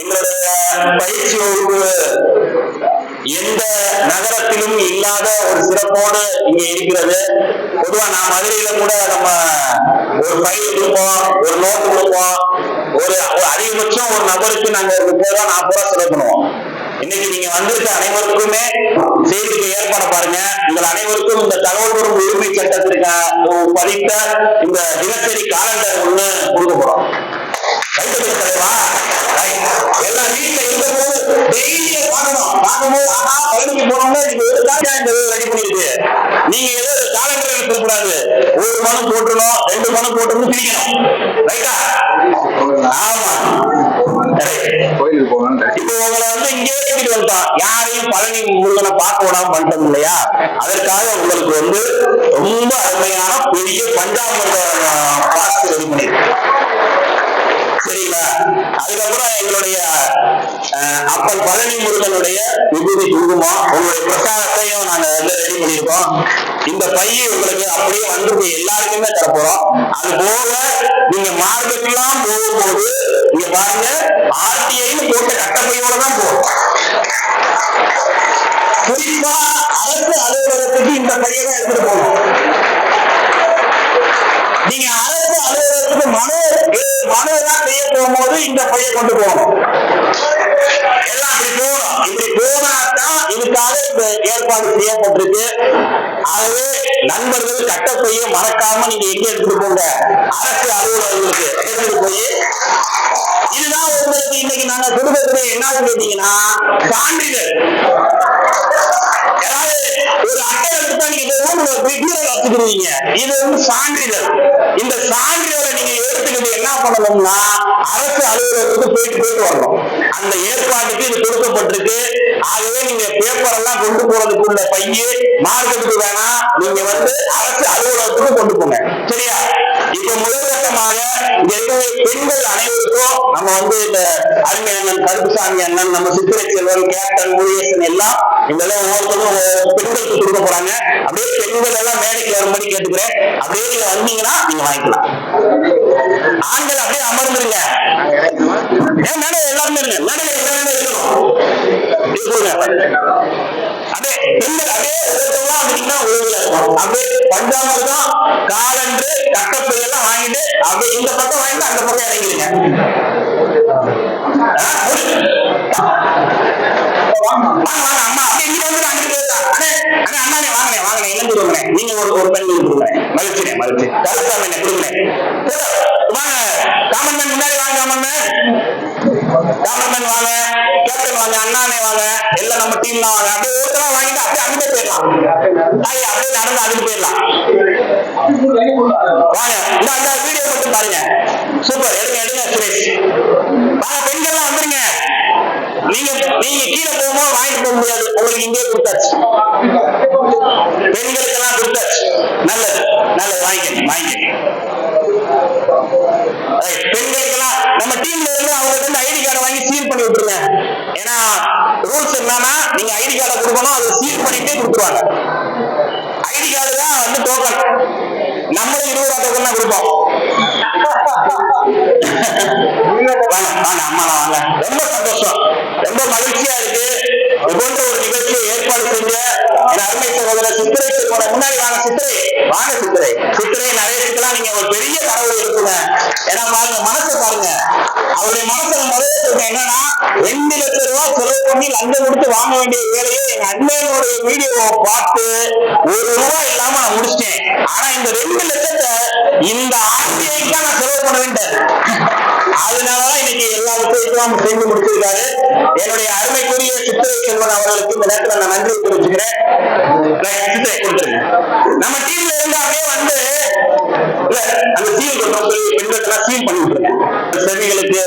எங்களுடைய பயிற்சி வகுப்பு எந்த நகரத்திலும் இல்லாத ஒரு சிறப்போடு இங்க இருக்கிறது. பொதுவா நான் மதுரையில கூட நம்ம ஒரு ஃபைல் கொடுப்போம் ஒரு நோட் கொடுப்போம். ஒரு அதிகபட்சம் ஒரு நபருக்கு நாங்க ஒரு முப்பது ரூபா நாற்பது ரூபா செலவு பண்ணுவோம். இன்னைக்கு நீங்க வந்திருக்க அனைவருக்குமே செய்திக்கு ஏற்பாடு பாருங்க. உங்கள் அனைவருக்கும் இந்த தகவல் தொடர்பு உரிமை சட்டத்திற்கு பதித்த இந்த தினசரி காலண்டர் ஒண்ணு கொடுக்க போறோம். எல்லாம் வீட்டுல இருக்கும்போது டெய்லி பார்க்கணும். பார்க்கும்போது ஆஹா பழனிக்கு போனோம்னா இது ஒரு தாஜா இந்த ரெடி பண்ணிருக்கு. நீங்க ஏதோ காலண்டர் எடுத்துக்க கூடாது ஒரு மனு போட்டுருணும் ரெண்டு மனு போட்டுருந்து பிரிக்கணும். ரைட்டா ஆமா. கோயிலுக்கு போகணும் இப்போ உங்களை வந்து இங்கே கூட்டிட்டு வந்துட்டோம் யாரையும் பழனி முருகனை பார்க்க விடாம பண்ணிட்டோம் இல்லையா? அதற்காக உங்களுக்கு வந்து ரொம்ப அருமையான பெரிய பஞ்சாமிர்த பாஸ்ட் ரெடி பண்ணிருக்கோம் சரிங்களா அதுக்கப்புறம் எங்களுடைய அஹ், அப்பன் பழனி முருகனுடைய விபூதி குங்குமம் உங்களுடைய பிரசாதத்தையும் நாங்க வந்து ரெடி பண்ணியிருக்கோம். இந்த பையை உங்களுக்கு அப்படியே வந்திருக்கு எல்லாருக்குமே தரப்போறோம். அது போக நீங்க மார்க்கெட்லாம் போகும்போது நீங்க பாருங்க ஆர்டிஐன்னு போட்ட கட்டப்பையோட தான் போகும். குறிப்பா அரசு அலுவலகத்துக்கு இந்த பையன் எடுத்துட்டு போகணும். நீங்க மனு மனு செய்ய போகும்போது இந்த பையை கொண்டு போகணும். எல்லாம் இப்படி போகணும். இப்படி போனாதான் இதுக்காக இந்த ஏற்பாடு செய்யப்பட்டிருக்கு. ஆகவே நண்பர்கள் கட்டப்பையை மறக்காம நீங்க எங்க எடுத்துட்டு போங்க. அரசு அலுவலகங்களுக்கு எடுத்துட்டு போய் இதுதான் உங்களுக்கு இன்னைக்கு நாங்க கொடுக்கறது என்னன்னு கேட்டீங்கன்னா சான்றிதழ். எடுத்துக்கிறீங்க இது வந்து சான்றிதழ். இந்த சான்றிதழை நீங்க எடுத்துக்கிட்டு என்ன பண்ணணும்னா அரசு அலுவலகத்துக்கு போயிட்டு போயிட்டு வரணும். அந்த ஏற்பாட்டுக்கு இது கொடுக்கப்பட்டிருக்கு. ஆகவே நீங்க பேப்பர் எல்லாம் கொண்டு போறதுக்குள்ள பையன் மார்க்கெட்டுக்கு வேணாம். நீங்க வந்து அரசு அலுவலகத்துக்கு கொண்டு போங்க. சரியா? இப்ப முதல் பெண்கள் அனைவருக்கும் நம்ம வந்து இந்த அருமை அண்ணன் கருப்புசாமி அண்ணன் நம்ம சித்திரை செல்வன் கேப்டன் முருகேசன் எல்லாம் இதெல்லாம் ஒவ்வொருத்தரும் பெண்களுக்கு கொடுக்க போறாங்க. அப்படியே பெண்கள் எல்லாம் மேடைக்கு வரும்படி கேட்டுக்கிறேன். அப்படியே நீங்க வந்தீங்கன்னா நீங்க வாங்கிக்கலாம். ஆண்கள் அப்படியே அமர்ந்துருங்க. ஏன் மேடம் எல்லாருமே இருங்க. மேடம் எல்லாருமே இருக்கணும்? அப்படியே பெண்கள் அப்படியே ஒருத்தவங்களா அப்படின்னா உதவியா இருக்கும் அப்படியே பஞ்சாமிர்தம் காலன்று கட்டப்பை எல்லாம் வாங்கிட்டு அப்படியே இந்த பக்கம் வாங்கிட்டு அந்த பக்கம் இறங்கிடுங்க ஆ, வாங்க வாங்க அம்மா அப்படியே இங்க வந்து அங்கிட்டு அண்ணே அண்ணே அண்ணானே வாங்கண்ணே வாங்கண்ணே இளந்து கொடுங்க நீங்க ஒரு ஒரு பெண் கொடுங்க மகிழ்ச்சினே மகிழ்ச்சி கருத்தாமண்ணே கொடுங்க வாங்க காமன்மேன் முன்னாடி வாங்க காமன்மேன் காமன்மேன் வாங்க கேப்டன் வாங்க அண்ணானே வாங்க எல்லாம் நம்ம டீம் தான் வாங்க. அப்படியே ஒருத்தரா வாங்கிட்டு அப்படியே அங்கிட்டே போயிடலாம். ஐயா அப்படியே நடந்து அதுக்கு போயிடலாம். வாங்க இந்த அந்த வீடியோ மட்டும் பாருங்க. சூப்பர் எடுங்க எடுங்க சுரேஷ். வாங்க பெண்கள்லாம் வந்துருங்க. நீங்க நீங்க கீழே போகும்போது வாங்கிட்டு போக முடியாது. உங்களுக்கு இங்கே கொடுத்தாச்சு. பண்ணி விட்டுருங்க. ஏன்னா ரூல்ஸ் என்னன்னா நீங்க ஐடி கார்டை கொடுக்கணும் அதை சீல் பண்ணிட்டே கொடுத்துருவாங்க. ஐடி கார்டு தான் வந்து டோக்கன் நம்மளும் இருபது ரூபா டோக்கன் தான் கொடுப்போம். வாங்க வாங்க அம்மா வாங்க. ரொம்ப சந்தோஷம். ரொம்ப மகிழ்ச்சியா இருக்கு. இது போன்ற ஒரு நிகழ்ச்சியை ஏற்பாடு செஞ்ச என் அருமை சகோதரர் சித்திரை போன முன்னாடி வாங்க சித்திரை. வாங்க சித்திரை. சித்திரை நரேஷுக்கெல்லாம் நீங்க ஒரு பெரிய கடவுள் இருக்குங்க. ஏன்னா பாருங்க மனசை பாருங்க. அவருடைய மனசுல முதல்ல என்னன்னா ரெண்டு லட்சம் ரூபாய் செலவு பண்ணி லஞ்சம் கொடுத்து வாங்க வேண்டிய வேலையை எங்க அண்ணனோட வீடியோவை பார்த்து ஒரு ரூபாய் இல்லாம நான் முடிச்சிட்டேன். ஆனா இந்த ரெண்டு லட்சத்தை இந்த ஆர்பிஐக்கு நான் செலவு பண்ண வேண்டேன் அதனாலதான் இன்னைக்கு எல்லா விஷயத்தையும் செஞ்சு முடிச்சிருக்காரு. என்னுடைய அருமைக்குரிய சித்திரை செல்வன் அவர்களுக்கு இந்த நேரத்துல நான் நன்றி தெரிவிச்சுக்கிறேன். கொடுத்துருங்க. நம்ம டீம்ல இருந்து அப்படியே வந்து அந்த சீல் பெண்களுக்கு சீல் பண்ணிட்டு இருக்கேன் செவிகளுக்கு